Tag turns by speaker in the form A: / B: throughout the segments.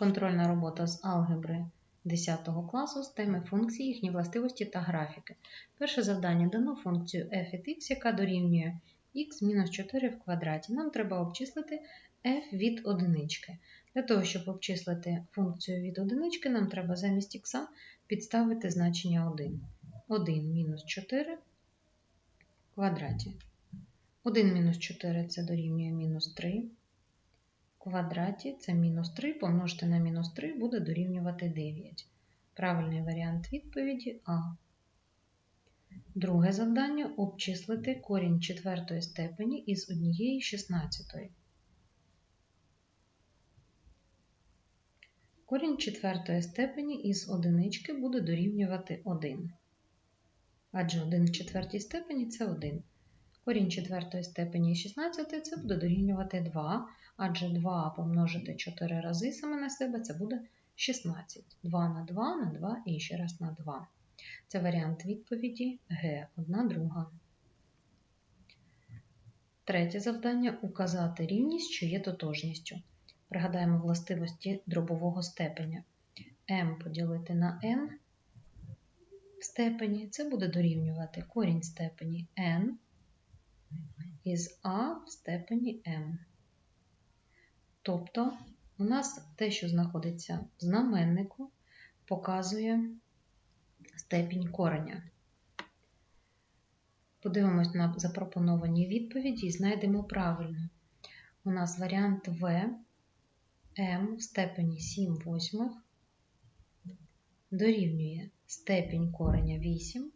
A: Контрольна робота з алгебри 10 класу з теми функції, їхні властивості та графіки. Перше завдання дано функцію f від x, яка дорівнює x мінус 4 в квадраті. Нам треба обчислити f від одинички. Для того, щоб обчислити функцію від одинички, нам треба замість x підставити значення 1. 1 мінус 4 в квадраті. 1 мінус 4 це дорівнює мінус 3 в квадраті це мінус 3 помножити на мінус 3 буде дорівнювати 9. Правильний варіант відповіді А. Друге завдання обчислити корінь четвертої степені із однієї шістнадцятої. Корінь четвертої степені із одинички буде дорівнювати 1. Адже 1 в четвертій степені це 1. Корінь четвертої степені із 16 це буде дорівнювати 2, адже 2 помножити 4 рази саме на себе це буде 16. 2 на 2 на 2 і ще раз на 2. Це варіант відповіді Г, одна друга. Третє завдання указати рівність, що є тотожністю. Пригадаємо властивості дробового степеня. m поділити на n в степені це буде дорівнювати корінь степені n із а в степені m. Тобто у нас те, що знаходиться в знаменнику, показує степінь кореня. Подивимось на запропоновані відповіді і знайдемо правильно. У нас варіант В m в степені 7 восьмих дорівнює степінь кореня 8,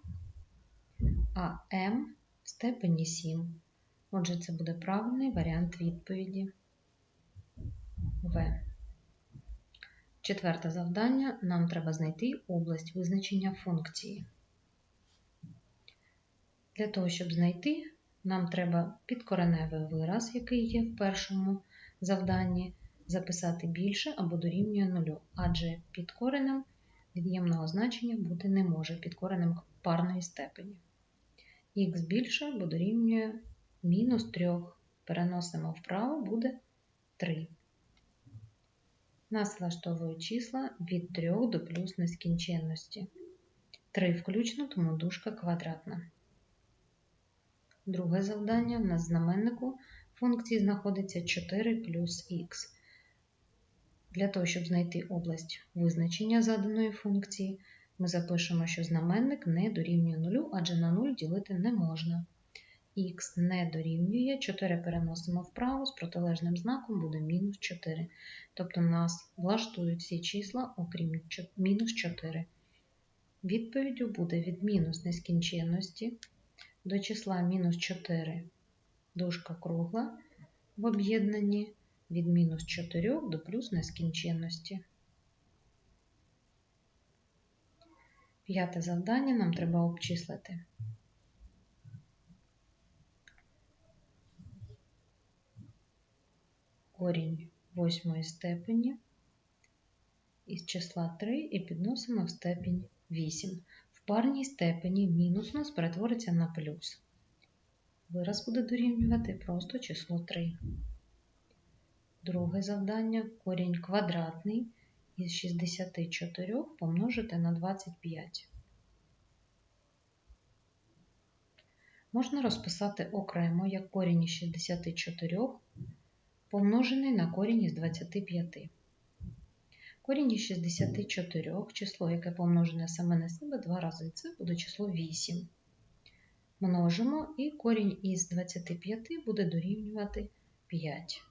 A: а m в степені 7. Отже, це буде правильний варіант відповіді В. Четверте завдання. Нам треба знайти область визначення функції. Для того, щоб знайти, нам треба підкореневий вираз, який є в першому завданні, записати більше або дорівнює нулю, адже під коренем від'ємного значення бути не може під коренем парної степені. Х більше або дорівнює мінус 3. Переносимо вправо, буде 3. Нас влаштовують числа від 3 до плюс нескінченності. 3 включно, тому дужка квадратна. Друге завдання в нас знаменнику функції знаходиться 4 плюс х. Для того, щоб знайти область визначення заданої функції, ми запишемо, що знаменник не дорівнює 0, адже на 0 ділити не можна. Х не дорівнює, 4 переносимо вправо, з протилежним знаком буде мінус 4. Тобто нас влаштують всі числа, окрім мінус 4. Відповіддю буде від мінус нескінченності до числа мінус 4 дужка кругла в об'єднанні від мінус 4 до плюс нескінченності. П'яте завдання нам треба обчислити. Корінь восьмої степені із числа 3 і підносимо в степінь 8. В парній степені мінус у нас перетвориться на плюс. Вираз буде дорівнювати просто число 3. Друге завдання корінь квадратний із 64 помножити на 25. Можна розписати окремо як корінь із 64 помножений на корінь із 25. Корінь із 64 число, яке помножене саме на себе два рази, це буде число 8. Множимо і корінь із 25 буде дорівнювати 5.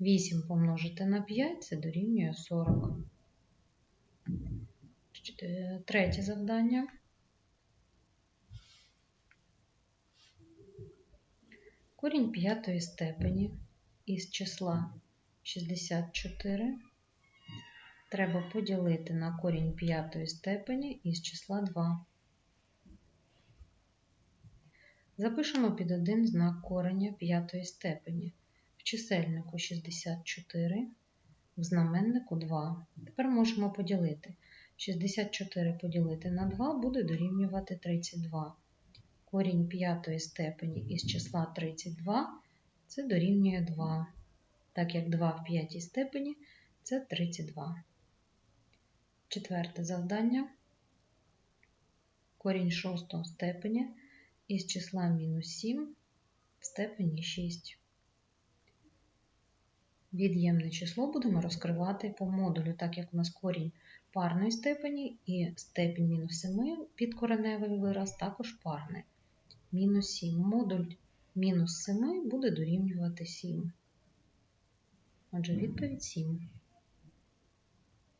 A: 8 помножити на 5 це дорівнює 40. Третє завдання. Корінь п'ятої степені із числа 64 треба поділити на корінь п'ятої степені із числа 2. Запишемо під один знак кореня п'ятої степені. В чисельнику 64, в знаменнику 2. Тепер можемо поділити. 64 поділити на 2 буде дорівнювати 32. Корінь п'ятої степені із числа 32 це дорівнює 2. Так як 2 в п'ятій степені Це 32. Четверте завдання. Корінь шостого степеня із числа мінус 7 в степені 6. Від'ємне число будемо розкривати по модулю, так як у нас корінь парної степені і степінь мінус 7 підкореневий вираз також парний. Мінус 7. Модуль мінус 7 буде дорівнювати 7. Отже, відповідь 7.